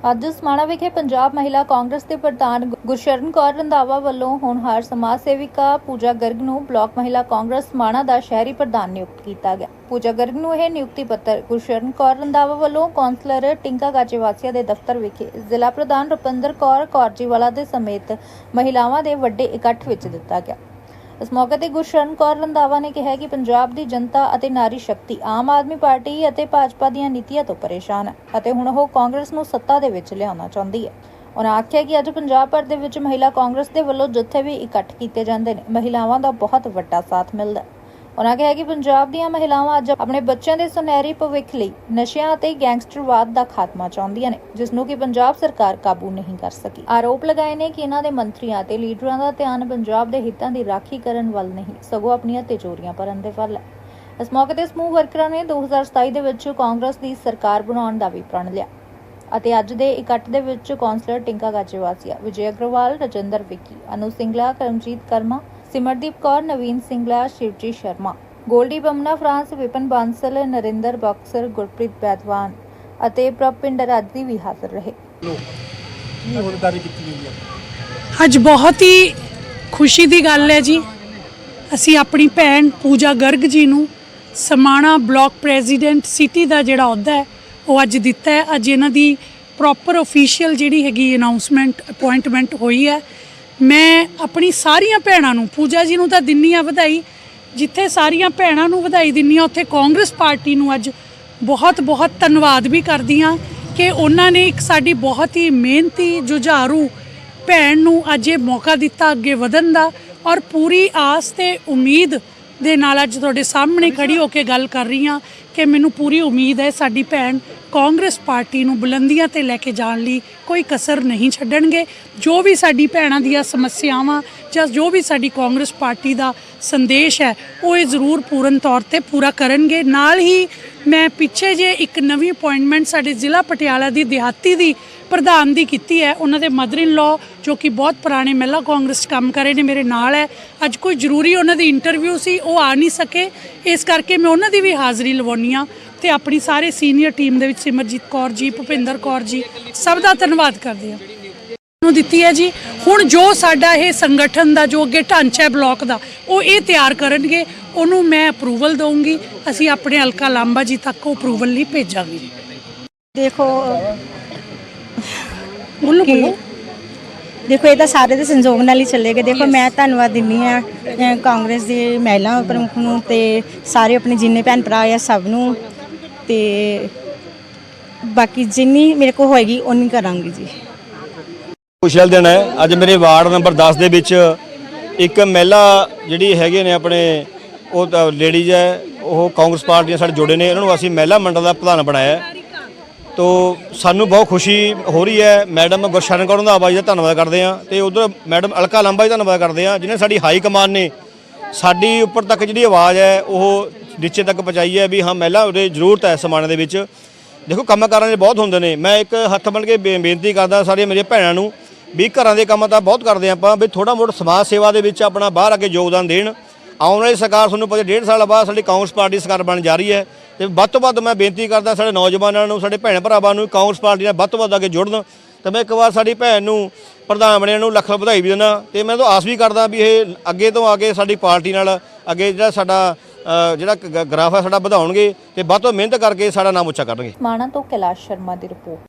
ਅੱਜ ਸਮਾਣਾ ਵਿਖੇ ਪੰਜਾਬ ਮਹਿਲਾ ਕਾਂਗਰਸ ਦੇ ਪ੍ਰਧਾਨ ਗੁਰਸ਼ਰਨ ਕੌਰ ਰੰਧਾਵਾ ਵੱਲੋਂ ਹੋਣਹਾਰ ਸਮਾਜ ਸੇਵਿਕਾ ਪੂਜਾ ਗਰਗ ਨੂੰ ਬਲਾਕ ਮਹਿਲਾ ਕਾਂਗਰਸ ਸਮਾਣਾ ਦਾ ਸ਼ਹਿਰੀ ਪ੍ਰਧਾਨ ਨਿਯੁਕਤ ਕੀਤਾ ਗਿਆ। ਪੂਜਾ ਗਰਗ ਨੂੰ ਇਹ ਨਿਯੁਕਤੀ ਪੱਤਰ ਗੁਰਸ਼ਰਨ ਕੌਰ ਰੰਧਾਵਾ ਵੱਲੋਂ ਕੌਂਸਲਰ ਟਿੰਕਾ ਗਾਚੇਵਾਸੀਆ ਦੇ ਦਫ਼ਤਰ ਵਿਖੇ ਜ਼ਿਲ੍ਹਾ ਪ੍ਰਧਾਨ ਰੁਪਿੰਦਰ ਕੌਰ ਕੌਰਜੀਵਾਲਾ ਦੇ ਸਮੇਤ ਮਹਿਲਾਵਾਂ ਦੇ ਵੱਡੇ ਇਕੱਠ ਵਿੱਚ ਦਿੱਤਾ ਗਿਆ। ਇਸ ਮੌਕੇ ਤੇ ਗੁਰਸ਼ਰਨ ਕੌਰ ਰੰਧਾਵਾ ਨੇ ਕਿਹਾ ਕਿ ਪੰਜਾਬ ਦੀ ਜਨਤਾ ਅਤੇ ਨਾਰੀ ਸ਼ਕਤੀ, ਆਮ ਆਦਮੀ ਪਾਰਟੀ ਅਤੇ ਭਾਜਪਾ ਦੀਆਂ ਨੀਤੀਆਂ ਤੋਂ ਪਰੇਸ਼ਾਨ ਹੈ ਅਤੇ ਹੁਣ ਉਹ ਕਾਂਗਰਸ ਨੂੰ ਸੱਤਾ ਦੇ ਵਿੱਚ ਲਿਆਉਣਾ ਚਾਹੁੰਦੀ ਹੈ। ਉਹਨਾਂ ਆਖਿਆ ਕਿ ਅੱਜ ਪੰਜਾਬ ਭਰ ਦੇ ਵਿੱਚ ਮਹਿਲਾ ਕਾਂਗਰਸ ਦੇ ਵੱਲੋਂ ਜਿੱਥੇ ਵੀ ਇਕੱਠ ਕੀਤੇ ਜਾਂਦੇ ਨੇ। ਮਹਿਲਾਵਾਂ ਦਾ ਬਹੁਤ ਵੱਡਾ ਸਾਥ ਮਿਲਦਾ ਹੈ। ਉਹਨਾਂ ਕਿਹਾ ਕਿ ਪੰਜਾਬ ਦੀਆਂ ਮਹਿਲਾਵਾਂ ਅੱਜ ਆਪਣੇ ਬੱਚਿਆਂ ਦੇ ਸੁਨਹਿਰੀ ਭਵਿੱਖ ਲਈ ਨਸ਼ਿਆਂ ਅਤੇ ਗੈਂਗਸਟਰਵਾਦ ਦਾ ਖਾਤਮਾ ਚਾਹੁੰਦੀਆਂ ਨੇ, ਜਿਸ ਨੂੰ ਕਿ ਪੰਜਾਬ ਸਰਕਾਰ ਕਾਬੂ ਨਹੀਂ ਕਰ ਸਕੀ। ਆਰੋਪ ਲਗਾਏ ਨੇ ਕਿ ਇਹਨਾਂ ਦੇ ਮੰਤਰੀਆਂ ਤੇ ਲੀਡਰਾਂ ਦਾ ਧਿਆਨ ਪੰਜਾਬ ਦੇ ਹਿੱਤਾਂ ਦੀ ਰਾਖੀ ਕਰਨ ਵੱਲ ਨਹੀਂ, ਸਗੋਂ ਆਪਣੀਆਂ ਤਿਜੋਰੀਆਂ ਭਰਨ ਦੇ ਵੱਲ ਹੈ। ਇਸ ਮੌਕੇ ਤੇ ਸਮੂਹ ਵਰਕਰਾਂ ਨੇ 2027 ਦੇ ਵਿੱਚ ਕਾਂਗਰਸ ਦੀ ਸਰਕਾਰ ਬਣਾਉਣ ਦਾ ਵੀ ਪ੍ਰਣ ਲਿਆ ਅਤੇ ਅੱਜ ਦੇ ਇਕੱਠ ਦੇ ਵਿੱਚ ਕੌਂਸਲਰ ਟਿੰਕਾ ਗਾਚੇਵਾਸੀਆ ਵਿਜੇ ਅਗਰਵਾਲ, ਰਜਿੰਦਰ ਵਿੱਕੀ, ਅਨੂ ਸਿੰਘਲਾ ਕਰਮਜੀਤ ਕਰਮਾ ਸਿਮਰਦੀਪ ਕੌਰ ਨਵੀਨ ਸਿੰਗਲਾ ਸ਼ਿਵਜੀ ਸ਼ਰਮਾ। ਗੋਲਡੀ ਬੰਮਨਾ ਫਰਾਂਸ ਵਿਪਨ ਬਾਂਸਲ ਨਰਿੰਦਰ ਬਕਸਰ ਗੁਰਪ੍ਰੀਤ ਬੈਦਵਾਨ ਅਤੇ ਪ੍ਰਭਪਿੰਡਰ ਆਦਿ ਵੀ ਹਾਜ਼ਰ ਰਹੇ। ਲੋ ਕੀ ਹੋਣਕਾਰੀ ਕੀਤੀ ਗਈ ਹੈ ਅੱਜ ਬਹੁਤ ਹੀ ਖੁਸ਼ੀ ਦੀ ਗੱਲ ਹੈ ਜੀ। ਅਸੀਂ ਆਪਣੀ ਭੈਣ ਪੂਜਾ ਗਰਗ ਜੀ ਨੂੰ ਸਮਾਣਾ ਬਲਾਕ ਪ੍ਰੈਜ਼ੀਡੈਂਟ ਸਿਟੀ ਦਾ ਜਿਹੜਾ ਅਹੁਦਾ ਹੈ ਉਹ ਅੱਜ ਦਿੱਤਾ ਹੈ। ਅੱਜ ਇਹਨਾਂ ਦੀ ਪ੍ਰੋਪਰ ਅਫੀਸ਼ੀਅਲ ਜਿਹੜੀ ਹੈਗੀ ਅਨਾਉਂਸਮੈਂਟ ਅਪਾਇੰਟਮੈਂਟ ਹੋਈ ਹੈ। ਮੈਂ ਆਪਣੀ ਸਾਰੀਆਂ ਭੈਣਾਂ ਨੂੰ, ਪੂਜਾ ਜੀ ਨੂੰ ਤਾਂ ਦਿੰਨੀ ਆ ਵਧਾਈ, ਜਿੱਥੇ ਸਾਰੀਆਂ ਭੈਣਾਂ ਨੂੰ ਵਧਾਈ ਦਿੰਨੀ ਆ, ਉੱਥੇ ਕਾਂਗਰਸ ਪਾਰਟੀ ਨੂੰ ਅੱਜ ਬਹੁਤ ਬਹੁਤ ਧੰਨਵਾਦ ਵੀ ਕਰਦੀ ਹਾਂ ਕਿ ਉਹਨਾਂ ਨੇ ਇੱਕ ਸਾਡੀ ਬਹੁਤ ਹੀ ਮਿਹਨਤੀ, ਜੁਝਾਰੂ ਭੈਣ ਨੂੰ ਅੱਜ ਇਹ ਮੌਕਾ ਦਿੱਤਾ ਅੱਗੇ ਵਧਣ ਦਾ ਔਰ ਪੂਰੀ ਆਸ ਤੇ ਉਮੀਦ ਦੇ ਨਾਲ ਅੱਜ ਤੁਹਾਡੇ ਸਾਹਮਣੇ ਖੜੀ ਹੋ ਕੇ ਗੱਲ ਕਰ ਰਹੀ ਹਾਂ ਕਿ ਮੈਨੂੰ ਪੂਰੀ ਉਮੀਦ ਹੈ ਸਾਡੀ ਭੈਣ ਕਾਂਗਰਸ ਪਾਰਟੀ ਨੂੰ ਬੁਲੰਦੀਆਂ ਤੇ ਲੈ ਕੇ ਜਾਣ ਲਈ ਕੋਈ ਕਸਰ ਨਹੀਂ ਛੱਡਣਗੇ। ਜੋ ਵੀ ਸਾਡੀ ਭੈਣਾਂ ਦੀਆਂ ਸਮੱਸਿਆਵਾਂ ਜਾਂ ਜੋ ਵੀ ਸਾਡੀ ਕਾਂਗਰਸ ਪਾਰਟੀ ਦਾ ਸੰਦੇਸ਼ ਹੈ, ਉਹ ਇਹ ਜ਼ਰੂਰ ਪੂਰਨ ਤੌਰ ਤੇ ਪੂਰਾ ਕਰਨਗੇ। ਨਾਲ ਹੀ ਮੈਂ ਪਿੱਛੇ ਜੇ ਇੱਕ ਨਵੀਂ ਅਪਾਇੰਟਮੈਂਟ ਸਾਡੇ ਜ਼ਿਲ੍ਹਾ ਪਟਿਆਲਾ ਦੀ ਦਿਹਾਤੀ ਦੀ ਪ੍ਰਧਾਨ ਦੀ ਕੀਤੀ ਹੈ। ਉਹਨਾਂ ਦੇ ਮਦਰ ਇਨ ਲਾ ਜੋ ਕਿ ਬਹੁਤ ਪੁਰਾਣੇ ਮਹਿਲਾ ਕਾਂਗਰਸ 'ਚ ਕੰਮ ਕਰ ਰਹੇ ਨੇ, ਮੇਰੇ ਨਾਲ ਹੈ। ਅੱਜ ਕੋਈ ਜ਼ਰੂਰੀ ਉਹਨਾਂ ਦੀ ਇੰਟਰਵਿਊ ਸੀ, ਉਹ ਆ ਨਹੀਂ ਸਕੇ। ਇਸ ਕਰਕੇ ਮੈਂ ਉਹਨਾਂ ਦੀ ਵੀ ਹਾਜ਼ਰੀ ਲਵਾਉਣੀ ਆ ਤੇ ਆਪਣੀ ਸਾਰੇ ਸੀਨੀਅਰ ਟੀਮ ਦੇ ਵਿੱਚ ਸਿਮਰਜੀਤ ਕੌਰ ਜੀ ਭੁਪਿੰਦਰ ਕੌਰ ਜੀ ਸਭ ਦਾ ਧੰਨਵਾਦ ਕਰਦੇ ਹਾਂ। ਨੂੰ ਦਿੱਤੀ ਹੈ ਜੀ। ਹੁਣ ਜੋ ਸਾਡਾ ਇਹ ਸੰਗਠਨ ਦਾ ਜੋ ਅੱਗੇ ਢਾਂਚਾ ਹੈ ਬਲਾਕ ਦਾ ਉਹ ਇਹ ਤਿਆਰ ਕਰਨਗੇ। ਉਹਨੂੰ ਮੈਂ ਅਪਰੂਵਲ ਦਊਂਗੀ। ਅਸੀਂ ਆਪਣੇ ਹਲਕਾ ਲਾਂਬਾ ਜੀ ਤੱਕ ਉਹ ਅਪਰੂਵਲ ਲਈ ਭੇਜਾਂਗੇ। ਦੇਖੋ ਬੋਲੋ ਬੋਲੋ। ਦੇਖੋ ਇਹ ਤਾਂ ਸਾਰੇ ਦੇ ਸੰਯੋਗ ਨਾਲ ਹੀ ਚੱਲੇਗਾ ਦੇਖੋ ਮੈਂ ਧੰਨਵਾਦ ਦਿੰਨੀ ਆ ਕਾਂਗਰਸ ਦੀ ਮਹਿਲਾ ਪ੍ਰਮੁੱਖ ਨੂੰ ਤੇ ਸਾਰੇ ਆਪਣੇ ਜਿੰਨੇ ਭੈਣ ਭਰਾ ਆ ਸਭ ਨੂੰ। ਤੇ ਬਾਕੀ ਜਿੰਨੀ ਮੇਰੇ ਕੋਲ ਹੋਏਗੀ ਉਨੀ ਕਰਾਂਗੀ ਜੀ। ਖੁਸ਼ਹਾਲ ਦਿਨ ਹੈ। ਅੱਜ ਮੇਰੇ ਵਾਰਡ ਨੰਬਰ 10 ਦੇ ਵਿੱਚ ਇੱਕ ਮਹਿਲਾ ਜਿਹੜੀ ਹੈਗੇ ਨੇ ਆਪਣੇ, ਉਹ ਲੇਡੀਜ਼ ਹੈ, ਉਹ ਕਾਂਗਰਸ ਪਾਰਟੀ ਨਾਲ ਸਾਡੇ ਜੁੜੇ ਨੇ। ਇਹਨਾਂ ਨੂੰ ਅਸੀਂ ਮਹਿਲਾ ਮੰਡਲ ਦਾ ਪ੍ਰਧਾਨ ਬਣਾਇਆ ਤੋ ਸਾਨੂੰ ਬਹੁਤ ਖੁਸ਼ੀ ਹੋ ਰਹੀ ਹੈ। ਮੈਡਮ ਗੁਰਸ਼ਰਨ ਕੌਰ ਦਾ ਆਵਾਜ਼ ਦਾ ਧੰਨਵਾਦ ਕਰਦੇ ਹਾਂ ਤੇ ਉਧਰ ਮੈਡਮ ਅਲਕਾ ਲੰਬਾ ਜੀ ਧੰਨਵਾਦ ਕਰਦੇ ਹਾਂ, ਜਿਨ੍ਹਾਂ ਸਾਡੀ ਹਾਈ ਕਮਾਨ ਨੇ। ਸਾਡੀ ਉੱਪਰ ਤੱਕ ਜਿਹੜੀ ਆਵਾਜ਼ ਹੈ, ਉਹ ਨੀਚੇ ਤੱਕ ਪਹੁੰਚਾਈ ਹੈ ਵੀ ਹਾਂ, ਮਹਿਲਾ ਉਹਦੇ ਜ਼ਰੂਰਤ ਹੈ ਸਮਾਨ ਦੇ ਵਿੱਚ। ਦੇਖੋ, ਕੰਮਕਾਰਾਂ ਦੇ ਬਹੁਤ ਹੁੰਦੇ ਨੇ। ਮੈਂ ਇੱਕ ਹੱਥ ਬਣ ਕੇ ਬੇ- ਬੇਨਤੀ ਕਰਦਾ ਸਾਰੀਆਂ ਮੇਰੀਆਂ ਭੈਣਾਂ ਨੂੰ ਵੀ ਘਰਾਂ ਦੇ ਕੰਮ ਤਾਂ ਬਹੁਤ ਕਰਦੇ ਆਪਾਂ, ਵੀ ਥੋੜਾ ਮੋੜਾ ਸਮਾਜ ਸੇਵਾ ਦੇ ਵਿੱਚ ਆਪਣਾ ਬਾਹਰ ਅੱਗੇ ਯੋਗਦਾਨ ਦੇਣ। ਆਉਣ ਵਾਲੀ ਸਰਕਾਰ ਤੁਹਾਨੂੰ ਪਤਾ ਡੇਢ ਸਾਲ ਬਾਅਦ ਸਾਡੀ ਕਾਂਗਰਸ ਪਾਰਟੀ ਸਰਕਾਰ ਬਣ ਜਾ ਰਹੀ ਹੈ ਤੇ ਵੱਧ ਤੋਂ ਵੱਧ ਮੈਂ ਬੇਨਤੀ ਕਰਦਾ ਸਾਡੇ ਨੌਜਵਾਨਾਂ ਨੂੰ, ਸਾਡੇ ਭੈਣ ਭਰਾਵਾਂ ਨੂੰ ਕਾਂਗਰਸ ਪਾਰਟੀ ਨਾਲ ਵੱਧ ਤੋਂ ਵੱਧ ਅੱਗੇ ਜੁੜਨ। ਤੇ ਮੈਂ ਇੱਕ ਵਾਰ ਸਾਡੀ ਭੈਣ ਨੂੰ ਪ੍ਰਧਾਨ ਬਣਿਆ ਨੂੰ ਲੱਖ ਲੱਖ ਵਧਾਈ ਵੀ ਦਿੰਦਾ। ਤੇ ਮੈਂ ਤਾਂ ਆਸ ਵੀ ਕਰਦਾ ਵੀ ਇਹ ਅੱਗੇ ਤੋਂ ਆ ਕੇ ਸਾਡੀ ਪਾਰਟੀ ਨਾਲ ਅੱਗੇ ਜਿਹੜਾ ਸਾਡਾ ਜਿਹੜਾ ਗ- ਗ੍ਰਾਫ ਹੈ ਸਾਡਾ ਵਧਾਉਣਗੇ ਤੇ ਵੱਧ ਤੋਂ ਮਿਹਨਤ ਕਰਕੇ ਸਾਡਾ ਨਾਮ ਉੱਚਾ ਕਰਨਗੇ। ਮਾਣਾ ਤੋਂ ਕੈਲਾਸ਼ ਸ਼ਰਮਾ ਦੀ ਰਿਪੋਰਟ।